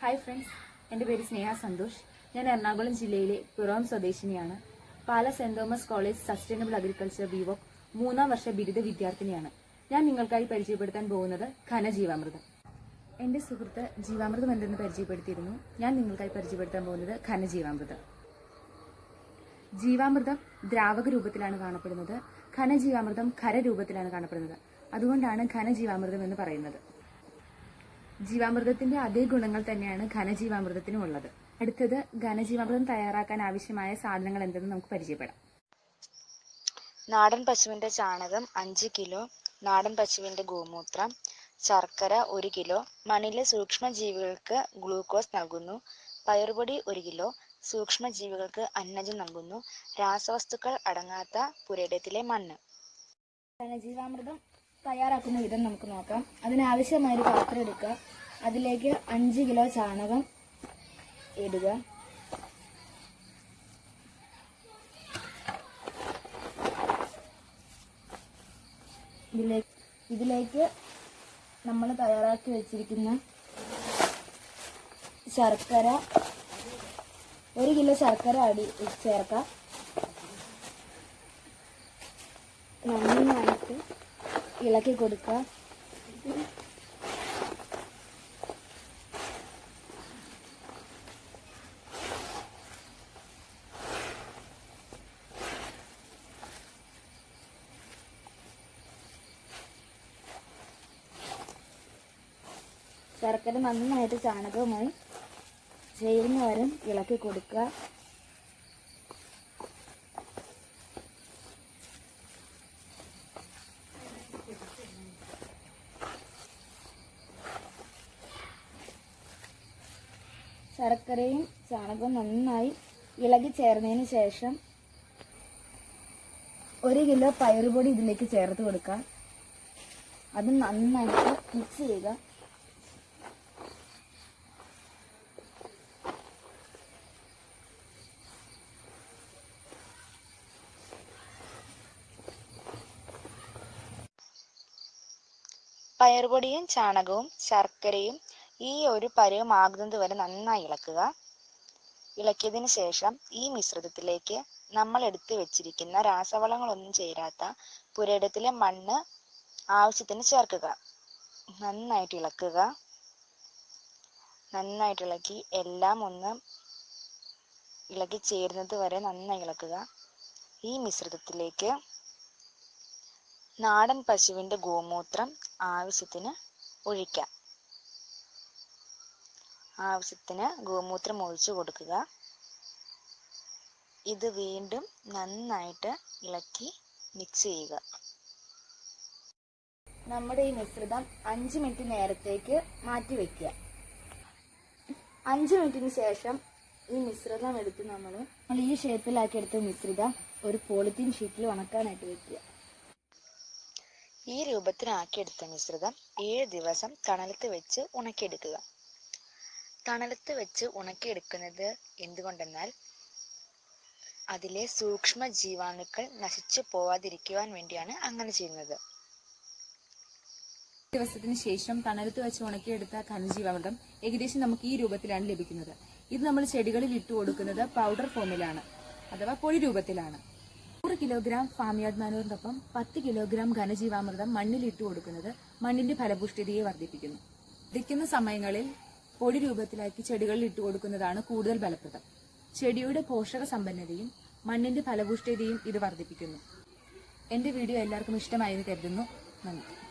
Hi friends എന്റെ പേര് സ്നേഹ സന്തോഷ്. ഞാൻ എറണാകുളം ജില്ലയിലെ പിറോം സ്വദേശിനിയാണ്. Pala saint Thomas college sustainable agriculture വിവോക് മൂന്നാം വർഷ ബിരുദ വിദ്യാർത്ഥിനിയാണ്. ഞാൻ നിങ്ങൾക്കായി പരിചയപ്പെടുത്താൻ പോകുന്നത് ഘനജീവാമൃതം. എന്റെ സുഹൃത്ത് ജീവാമൃതം എന്തെന്ന് പരിചയപ്പെടുത്തിയിരുന്നു. ഞാൻ നിങ്ങൾക്കായി പരിചയപ്പെടുത്താൻ പോകുന്നത് ഘനജീവാമൃതം. ജീവാമൃതം ദ്രാവക രൂപത്തിലാണ് കാണപ്പെടുന്നത്. ഖനജീവാമൃതം ഖര രൂപത്തിലാണ് കാണപ്പെടുന്നത്. അതുകൊണ്ടാണ് ഘനജീവാമൃതം എന്ന് പറയുന്നത്. ജീവാമൃതത്തിന്റെ അതേ ഗുണങ്ങൾ തന്നെയാണ് ഘനജീവാമൃതത്തിനും ഉള്ളത്. അടുത്തത് ഘനജീവാമൃതം തയ്യാറാക്കാൻ ആവശ്യമായ സാധനങ്ങൾ എന്തെന്ന് നമുക്ക് പരിചയപ്പെടാം. നാടൻ പശുവിന്റെ ചാണകം അഞ്ച് കിലോ നാടൻ പശുവിന്റെ ഗോമൂത്രം ശർക്കര ഒരു കിലോ മണ്ണിലെ സൂക്ഷ്മജീവികൾക്ക് ഗ്ലൂക്കോസ് നൽകുന്നു പയറുപൊടി ഒരു കിലോ സൂക്ഷ്മജീവികൾക്ക് അന്നജം നൽകുന്നു രാസവസ്തുക്കൾ അടങ്ങാത്ത പുരയിടത്തിലെ മണ്ണ്. ഘനജീവാമൃതം തയ്യാറാക്കുന്ന വിധം നമുക്ക് നോക്കാം. അതിനാവശ്യമായ ഒരു പാത്രം എടുക്കുക. അതിലേക്ക് അഞ്ച് കിലോ ചാണകം ഇടുക. ഇതിലേക്ക് ഇതിലേക്ക് നമ്മൾ തയ്യാറാക്കി വെച്ചിരിക്കുന്ന ശർക്കര ഒരു കിലോ ശർക്കര അടി ചേർക്കാം. നന്നായിട്ട് ഇളക്കി കൊടുക്കുക. ശർക്കര നന്നായിട്ട് ചാണകവുമായി ചേരുന്ന വരെ ഇളക്കി കൊടുക്കുക. ശർക്കരയും ചാണകവും നന്നായി ഇളകി ചേർന്നതിന് ശേഷം ഒരു കിലോ പയറുപൊടി ഇതിലേക്ക് ചേർത്ത് കൊടുക്കാം അത് നന്നായിട്ട് മിക്സ് ചെയ്യുക. പയറുപൊടിയും ചാണകവും ശർക്കരയും ഈ ഒരു പരുവമാകുന്നത് വരെ നന്നായി ഇളക്കുക. ഇളക്കിയതിന് ശേഷം ഈ മിശ്രിതത്തിലേക്ക് നമ്മൾ എടുത്തു വെച്ചിരിക്കുന്ന രാസവളങ്ങളൊന്നും ചേരാത്ത പുരയിടത്തിലെ മണ്ണ് ആവശ്യത്തിന് ചേർക്കുക. നന്നായിട്ട് ഇളക്കുക. നന്നായിട്ട് ഇളക്കി എല്ലാം ഒന്ന് ഇളക്കി ചേരുന്നത് വരെ നന്നായി ഇളക്കുക. ഈ മിശ്രിതത്തിലേക്ക് നാടൻ പശുവിന്റെ ഗോമൂത്രം ആവശ്യത്തിന് ഒഴിക്കാം. ആവശ്യത്തിന് ഗോമൂത്രം ഒഴിച്ചു കൊടുക്കുക. ഇത് വീണ്ടും നന്നായിട്ട് ഇളക്കി മിക്സ് ചെയ്യുക. നമ്മുടെ ഈ മിശ്രിതം അഞ്ച് മിനിറ്റ് നേരത്തേക്ക് മാറ്റി വെക്കുക. അഞ്ച് മിനിറ്റിന് ശേഷം ഈ മിശ്രിതം എടുത്ത് നമ്മൾ നമ്മൾ ഈ ഷേപ്പിലാക്കി എടുത്ത മിശ്രിതം ഒരു പോളിത്തീൻ ഷീറ്റിൽ ഉണക്കാനായിട്ട് വെക്കുക. ഈ രൂപത്തിലാക്കിയെടുത്ത മിശ്രിതം ഏഴ് ദിവസം തണലത്ത് വെച്ച് ഉണക്കിയെടുക്കുക. തണലത്ത് വെച്ച് ഉണക്കിയെടുക്കുന്നത് എന്തുകൊണ്ടെന്നാൽ അതിലെ സൂക്ഷ്മ ജീവാണുക്കൾ നശിച്ചു പോവാതിരിക്കുവാൻ വേണ്ടിയാണ് അങ്ങനെ ചെയ്യുന്നത്. ദിവസത്തിന് ശേഷം തണലത്ത് വെച്ച് ഉണക്കിയെടുത്ത ഘനജീവാമൃതം ഏകദേശം നമുക്ക് ഈ രൂപത്തിലാണ് ലഭിക്കുന്നത്. ഇത് നമ്മൾ ചെടികളിൽ ഇട്ട് കൊടുക്കുന്നത് പൗഡർ ഫോമിലാണ് അഥവാ പൊടി രൂപത്തിലാണ്. നൂറ് കിലോഗ്രാം ഫാമിയാഡ് മാനൂറിനൊപ്പം പത്ത് കിലോഗ്രാം ഘനജീവാമൃതം മണ്ണിൽ ഇട്ട് കൊടുക്കുന്നത് മണ്ണിന്റെ ഫലപുഷ്ടിതയെ വർദ്ധിപ്പിക്കുന്നു. വിതയ്ക്കുന്ന സമയങ്ങളിൽ പൊടി രൂപത്തിലാക്കി ചെടികളിൽ ഇട്ട് കൊടുക്കുന്നതാണ് കൂടുതൽ ഫലപ്രദം. ചെടിയുടെ പോഷക സമ്പന്നതയും മണ്ണിന്റെ ഫലപുഷ്ടിതയും ഇത് വർദ്ധിപ്പിക്കുന്നു. എന്റെ വീഡിയോ എല്ലാവർക്കും ഇഷ്ടമായെന്ന് കരുതുന്നു. നന്ദി.